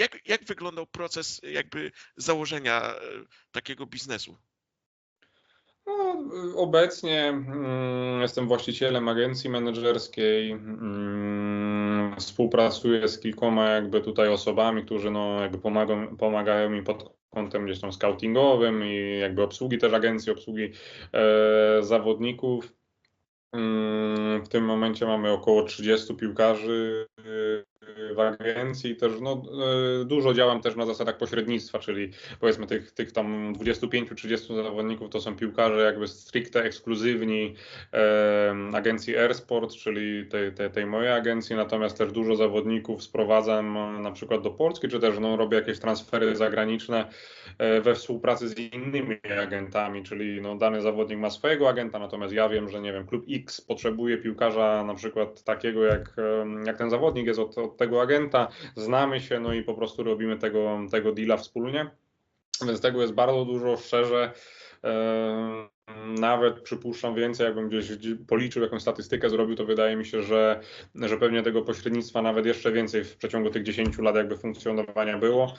jak, jak wyglądał proces jakby założenia e, takiego biznesu? No, obecnie mm, jestem właścicielem agencji menedżerskiej. Mm, współpracuję z kilkoma jakby tutaj osobami, którzy no jakby pomagają, pomagają mi pod kątem gdzieś tam scoutingowym i jakby obsługi też agencji, obsługi e, zawodników. Mm, w tym momencie mamy około 30 piłkarzy agencji też no, e, dużo działam też na zasadach pośrednictwa, czyli powiedzmy tych, tych tam 25-30 zawodników to są piłkarze jakby stricte ekskluzywni e, agencji Airsport, czyli tej, tej, tej mojej agencji, natomiast też dużo zawodników sprowadzam na przykład do Polski, czy też no, robię jakieś transfery zagraniczne e, we współpracy z innymi agentami, czyli no, dany zawodnik ma swojego agenta, natomiast ja wiem, że nie wiem, klub X potrzebuje piłkarza na przykład takiego jak, jak ten zawodnik jest od, od tego agenta, znamy się, no i po prostu robimy tego, tego deala wspólnie. Więc tego jest bardzo dużo, szczerze. Nawet przypuszczam więcej, jakbym gdzieś policzył jakąś statystykę, zrobił, to wydaje mi się, że, że pewnie tego pośrednictwa nawet jeszcze więcej w przeciągu tych 10 lat jakby funkcjonowania było.